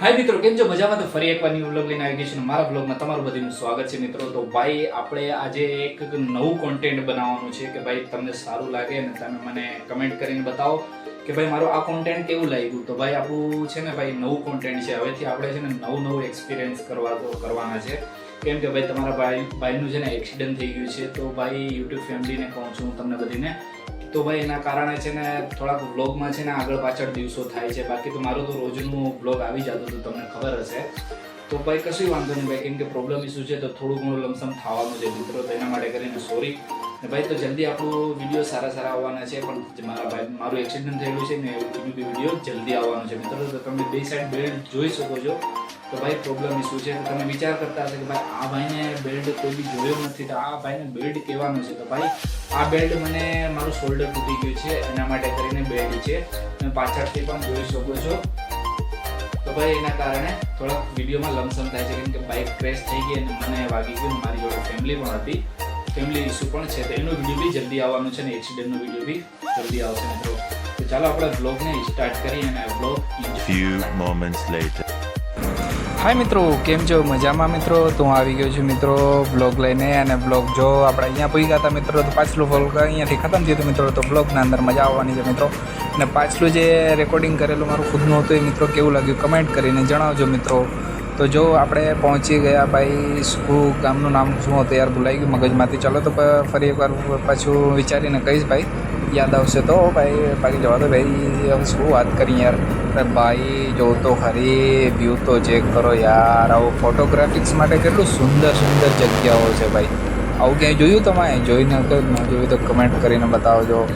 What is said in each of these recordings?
હાય મિત્રો, કેમ છો? મજામાં? તો ફરી એકવાર ન્યુ બ્લોગ લઈને આવી ગઈ છું મારા બ્લોગમાં તમારું બધું સ્વાગત છે મિત્રો. તો ભાઈ, આપણે આજે એક નવું કોન્ટેન્ટ બનાવવાનું છે કે ભાઈ તમને સારું લાગે અને તમે મને કમેન્ટ કરીને બતાવો કે ભાઈ, મારું આ કોન્ટેન્ટ કેવું લાગ્યું? તો ભાઈ, આપણું છે ને ભાઈ નવું કોન્ટેન્ટ છે. હવેથી આપણે છે ને નવું નવું એક્સપિરિયન્સ કરવા તો કરવાના છે. કેમ કે ભાઈ, તમારા ભાઈ, ભાઈનું છે ને એક્સિડન્ટ થઈ ગયું છે. તો ભાઈ યુટ્યુબ ફેમિલીને કહું છું તમને બધીને. તો ભાઈ એના કારણે છે ને થોડાક વ્લોગમાં છે ને આગળ પાછળ દિવસો થાય છે. બાકી તો મારું તો રોજનું વ્લોગ આવી જતું હતું, તમને ખબર હશે. તો ભાઈ કશું વાંધો નહીં ભાઈ, કેમ કે પ્રોબ્લેમ ઇસ્યુ છે તો થોડું ઘણું લમસમ થવાનું છે મિત્રો, તો એના માટે કરીને સોરી ને ભાઈ તો જલ્દી આપણું વીડિયો સારા સારા આવવાના છે, પણ મારા ભાઈ, મારું એક્સિડન્ટ થયેલું છે ને એવું વીડિયો જલ્દી આવવાનો છે મિત્રો. તો તમે બે સાઈડ બેલ્ટ જોઈ શકો છો. તો ભાઈ પ્રોબ્લેમ શું છે? તમે વિચાર કરતા હશે કે ભાઈ આ ભાઈને બેલ્ટ કોઈ બી જોયો નથી, તો આ ભાઈને બેલ્ટ કહેવાનું છે. તો ભાઈ, આ બેલ્ટ મને મારું શોલ્ડર તૂટી ગયું છે, એના માટે કરીને બેલ્ટ છે. તમે પાછળથી પણ જોઈ શકો છો. તો ભાઈ, એના કારણે થોડાક વિડીયોમાં લમસમ થાય છે, કેમ કે બાઇક ક્રેશ થઈ ગઈ અને મને વાગી ગયું. મારી જોડે ફેમિલી પણ હતી. ફેમિલી ઇસ્યુ પણ છે. તો એનો વીડિયો બી જલ્દી આવવાનું છે ને એક્સિડન્ટનો વીડિયો બી જલ્દી આવશે મિત્રો. તો ચાલો આપણે બ્લોગને સ્ટાર્ટ કરીએ અને blog few moments later. Hi મિત્રો, કેમ છો? મજામાં મિત્રો? તો હું આવી ગયો છું મિત્રો બ્લોગ લઈને અને બ્લોગ જો આપણે અહીંયા પહોંચી ગયા હતા મિત્રો, તો પાછલું બ્લોગ અહીંયાથી ખતમ થયું હતું મિત્રો, તો બ્લોગના અંદર મજા આવવાની છે મિત્રો. અને પાછલું જે રેકોર્ડિંગ કરેલું મારું ખુદનું હતું એ મિત્રો કેવું લાગ્યું કમેન્ટ કરીને જણાવજો મિત્રો. તો જો આપણે પહોંચી ગયા ભાઈ શું ગામનું નામ શું હતું યાર ભૂલાઈ ગયું મગજમાંથી. ચાલો તો ફરી એકવાર પાછું વિચારીને કહીશ ભાઈ. યાદ આવશે તો ભાઈ, બાકી જવા દો ભાઈ, હવે શું વાત કરી યાર. ભાઈ, જો તો ખરી વ્યૂ તો ચેક કરો યાર. આવું ફોટોગ્રાફિક્સ માટે કેટલું સુંદર સુંદર જગ્યાઓ છે ભાઈ. આવું ક્યાંય જોયું તમે જોઈને તો ન જોયું તો કમેન્ટ કરીને બતાવજો.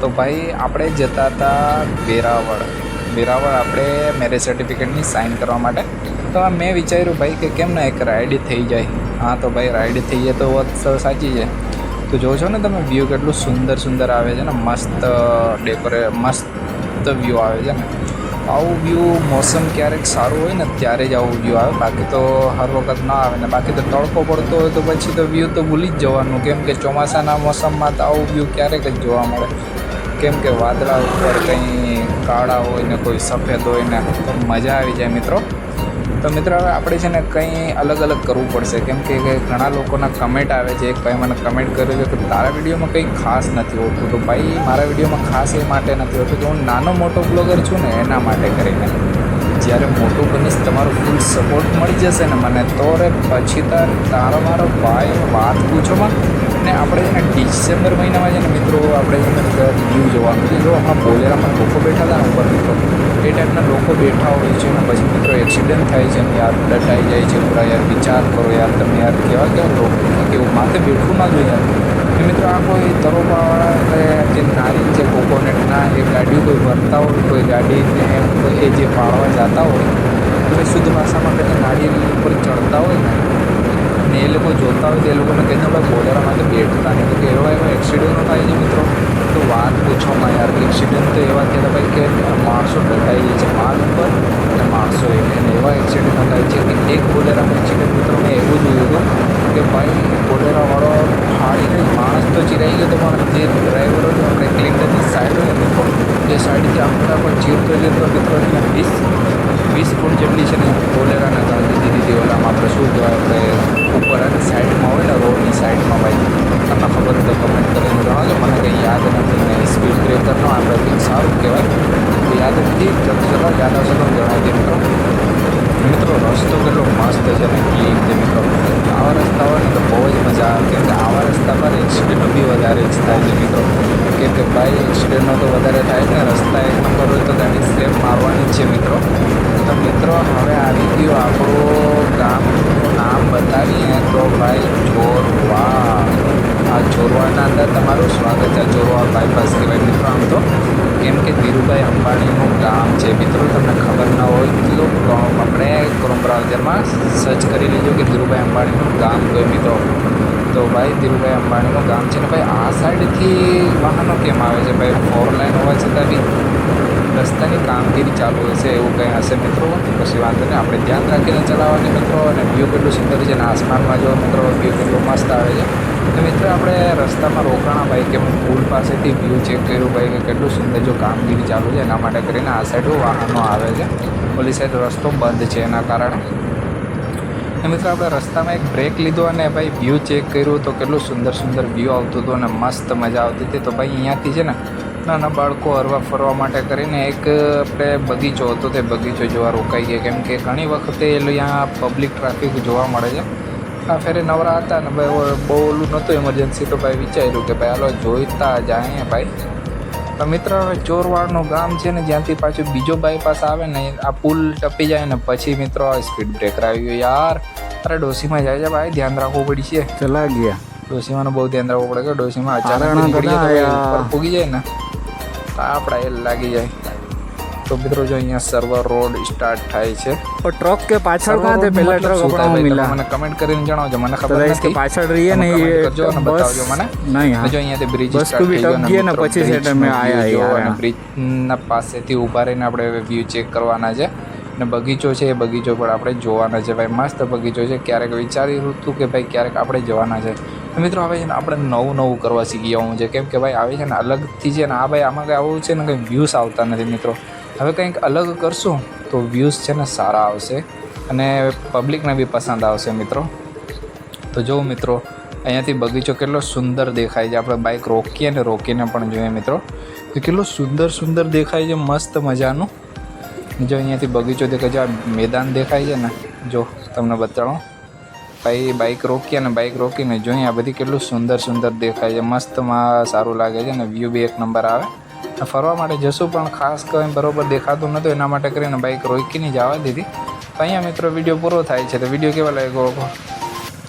તો ભાઈ, આપણે જતા હતા વેરાવળ. વેરાવળ આપણે મેરેજ સર્ટિફિકેટની સાઇન કરવા માટે. તો મેં વિચાર્યું ભાઈ કે કેમ ના એક રાઈડ થઈ જાય? હા તો ભાઈ રાઈડ થઈ જાય તો વાત સાચી છે. તો જો છો ને તમે વ્યૂ કેટલું સુંદર સુંદર આવે છે ને, મસ્ત ડેકોરે મસ્ત વ્યૂ આવે છે ને. આવું વ્યૂ મોસમ ક્યારેક સારું હોય ને, ત્યારે જ આવું વ્યૂ આવે. બાકી તો હર વખત ના આવે ને, બાકી તો તડકો પડતો હોય તો પછી તો વ્યૂ તો ભૂલી જ જવાનું. કેમ કે ચોમાસાના મોસમમાં તો આવું વ્યૂ ક્યારેક જ જોવા મળે. કેમ કે વાદળા ઉપર કંઈ કાળા હોય ને, કોઈ સફેદ હોય ને મજા આવી જાય મિત્રો. તો મિત્રો આપણે છે ને કંઈ અલગ અલગ કરવું પડશે. કેમ કે ઘણા લોકોના કમેન્ટ આવે છે. એક ભાઈ મને કમેન્ટ કર્યું છે કે તારા વિડીયોમાં કંઈ ખાસ નથી હોતું. તો ભાઈ, મારા વિડીયોમાં ખાસ એ માટે નથી હોતું કે હું નાનો મોટો બ્લોગર છું ને એના માટે કરીને. જ્યારે મોટું બનીશ તમારો ફૂલ સપોર્ટ મળી જશે ને મને તો રે પછી તાર, તારો મારો ભાઈ વાત પૂછોમાં ને આપણે છે ને ડિસેમ્બર મહિનામાં છે ને મિત્રો, આપણે છે ને વ્યૂ જોવાનું છે. જો હમણાં બોલેરામાં લોકો બેઠા હતા ઉપર મિત્રો, એ ટાઈપના લોકો બેઠા હોય છે ને પછી મિત્રો એક્સિડન્ટ થાય છે ને યાર ડટાઈ જાય છે પૂરા યાર, વિચાર કરો યાર તમે યાર, કેવા કેવા લોકો કેવું માથે બેઠવું ના જોઈએ. યાર મિત્રો આ કોઈ તરોબાવાળા એટલે જે નારિયેલ છે કોકોનટના એ ગાડીઓ કોઈ ભરતા હોય, કોઈ ગાડીને એ જે પાડવા જતા હોય, તો એ શુદ્ધ ભાષામાં કહીને નારિયેલ ઉપર ચડતા હોય ને ને એ લોકો જોતા હોય તો એ લોકોને કહીને ભાઈ બોલેરામાં તો બેઠતા નહીં. તો કે એવા એવા એક્સિડન્ટો થાય છે મિત્રો. તો વાત પૂછોમાં યાર એક્સિડન્ટ તો એવા થયા ભાઈ કે માણસો ડટાઈ જાય છે માલ ઉપર અને માણસો એને એવા એક્સિડન્ટો થાય છે કે એક બોલેરામાં એક્સિડન્ટ મિત્રો મેં એવું જોયું હતું કે ભાઈ બોલેરાવાળો ફાડીને માણસ તો ચિરાઈ ગયો તો પણ જે ડ્રાઈવરો આપણે ક્લિન્ડરની સાઈડ હોય ને મિત્રો એ આપણા પણ જીવ કરીએ તો મિત્રો વીસ વીસ ફૂટ જેટલી છે ને બોલેરાના કારણે દીધી હતી ઓલામાં આપણે શું કહેવાય, આપણે ઉપર અને સાઈડમાં હોય ને રોડની સાઈડમાં ભાઈ તમને ખબર હોય તો કમેન્ટ કરીને જણાવજો મને કંઈ યાદ નથી ને સ્પીડ બ્રેકરનો આપણે કંઈક સારું કહેવાય તો યાદ નથી તો ચલો યાદ આવશે તો જણાવજો મિત્રો મિત્રો રસ્તો કેટલો મસ્ત છે ને ક્લીન છે મિત્રો આવા રસ્તા હોય ને તો બહુ જ મજા આવે કેમ કે આવા રસ્તા પર એક્સિડન્ટો બી વધારે જ થાય છે મિત્રો કેમ કે ભાઈ એક્સિડન્ટનો તો વધારે થાય છે ને રસ્તા એક નંબર હોય તો ગાડી સેફ મારવાની જ છે મિત્રો તો મિત્રો હવે આવી ગયું આપણું ગામનું નામ બતાવીએ તો ભાઈ ચોરવા આ ચોરવાના અંદર તમારું સ્વાગત છે ચોરવા બાયપાસ કહેવાય મિત્રો આમ તો કેમ કે ધીરુભાઈ અંબાણીનું ગામ છે મિત્રો તમને ખબર ન હોય તો ક- આપણે ક્રોમ બ્રાઉઝરમાં સર્ચ કરી લેજો કે ધીરુભાઈ અંબાણીનું ગામ કયું મિત્રો. તો ભાઈ, ધીરુભાઈ અંબાણીનું ગામ છે ને ભાઈ, આ સાઈડથી વાહનો કેમ આવે છે? ભાઈ ફોર લાઈન હોવા છતાં બી રસ્તાની કામગીરી ચાલુ હશે એવું કંઈ હશે મિત્રો? પછી વાંધો નહીં, આપણે ધ્યાન રાખીને ચલાવવાની મિત્રો, અને વ્યૂ કેટલું સુંદર છે અને આસમાનમાં જો મિત્રો વ્યૂ કેટલું મસ્ત આવે છે. તો મિત્રો, આપણે રસ્તામાં રોકાણા ભાઈ કે પુલ પાસેથી વ્યૂ ચેક કર્યું ભાઈ, કે કેટલું સુંદર જો કામગીરી ચાલુ છે, એના માટે કરીને આ સાઈડ વાહનો આવે છે. ઓલી સાઈડ રસ્તો બંધ છે એના કારણે. મિત્ર, આપણે રસ્તામાં એક બ્રેક લીધો અને ભાઈ વ્યૂ ચેક કર્યું તો કેટલું સુંદર સુંદર વ્યૂ આવતું હતું અને મસ્ત મજા આવતી હતી. તો ભાઈ અહીંયાથી છે ને નાના બાળકો હરવા ફરવા માટે કરીને એક આપણે બગીચો હતો તે બગીચો જોવા રોકાઈ ગયા. કેમ કે ઘણી વખતે અહીંયા પબ્લિક ટ્રાફિક જોવા મળે છે. આ ફેરે નવરા હતા ને ભાઈ બહુ ઓલું નહોતું ઇમરજન્સી તો ભાઈ વિચાર્યું કે ભાઈ હાલો જોઈતા જાય ભાઈ. તો મિત્ર હવે ચોરવાડનું ગામ છે ને જ્યાંથી પાછું બીજો બાયપાસ આવે ને આ પુલ ટપી જાય ને પછી મિત્રો સ્પીડ બ્રેકર આવી ગયો યાર અરે ડોસીમાં જાય છે ભાઈ ધ્યાન રાખવું પડશે. ચલા ગયા. ડોસીમાં બહુ ધ્યાન રાખવું પડે કે ડોસીમાં અચાનક નીકળી જાય ને તો આપણા એ લાગી જાય. તો મિત્રો જો અહીંયા સર્વર રોડ સ્ટાર્ટ થાય છે. પણ ટ્રક કે પાછળ કાં તે પહેલા ટ્રક આપણને મિલા મને કમેન્ટ કરીને જણાવજો મને ખબર નથી. કે પાછળ રહીએ ને એ જો ને બતાવજો મને. નહીં હા. જો અહીંયા તે બ્રિજ બસ કુબી ટપ ગયા ને પછી છે તમે આયા અને બ્રિજ ના પાસેથી ઊભા રહીને આપણે વ્યૂ ચેક કરવાના છે. ને બગીચો છે એ બગીચો પણ આપણે જોવાના છે ભાઈ. મસ્ત બગીચો છે. ક્યારેક વિચારી હતું કે ભાઈ ક્યારેક આપણે જવાના છે. મિત્રો આવે છે ને આપણે નવું નવું કરવા શીખી જવું છે કેમ કે ભાઈ આવે છે ને અલગથી છે ને આ ભાઈ આમાં કંઈ આવું છે ને કંઈ વ્યૂઝ આવતા નથી મિત્રો. હવે કંઈક અલગ કરશું તો વ્યૂઝ છે ને સારા આવશે અને પબ્લિકને બી પસંદ આવશે મિત્રો. તો જો મિત્રો, અહીંયાથી બગીચો કેટલો સુંદર દેખાય છે. આપણે બાઇક રોકીએ ને રોકીને પણ જોઈએ મિત્રો. તો કેટલું સુંદર સુંદર દેખાય છે, મસ્ત મજાનું. જો અહીંયાથી બગીચો દેખાય છે, આ મેદાન દેખાય છે ને, જો તમને બતાડો ભાઈ બાઇક રોકીએ ને બાઇક રોકીને જોઈએ આ બધી કેટલું સુંદર સુંદર દેખાય છે. મસ્તમાં સારું લાગે છે ને વ્યૂ બી એક નંબર આવે. ફરવા માટે જશું, પણ ખાસ કંઈ બરોબર દેખાતું નહોતું, એના માટે કરીને બાઇક રોકીને જવા દીધી. તો અહીંયા મિત્રો વીડિયો પૂરો થાય છે, તો વીડિયો કેવા લાગ્યો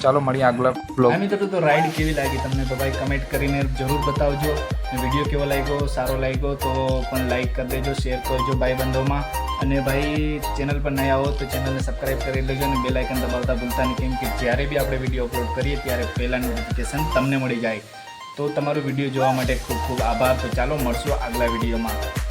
ચાલો મળીએ આગલા બ્લોગ મિત્રો, તો રાઈડ કેવી લાગી તમને? તો ભાઈ કમેન્ટ કરીને જરૂર બતાવજો. વીડિયો કેવો લાગ્યો? સારો લાગ્યો તો પણ લાઈક કરી દેજો શેર કરજો ભાઈ બંધોમાં અને ભાઈ ચેનલ પર નહીં આવો તો ચેનલને સબસ્ક્રાઈબ કરી લેજો અને બેલ આઇકન દબાવતા ભૂલતા નહીં, કેમ કે જ્યારે બી આપણે વીડિયો અપલોડ કરીએ, ત્યારે પહેલાં નોટિફિકેશન તમને મળી જાય. તો તમારો વીડિયો જોવા માટે ખૂબ ખૂબ આભાર. તો ચાલો મળશું આગલા વિડીયોમાં.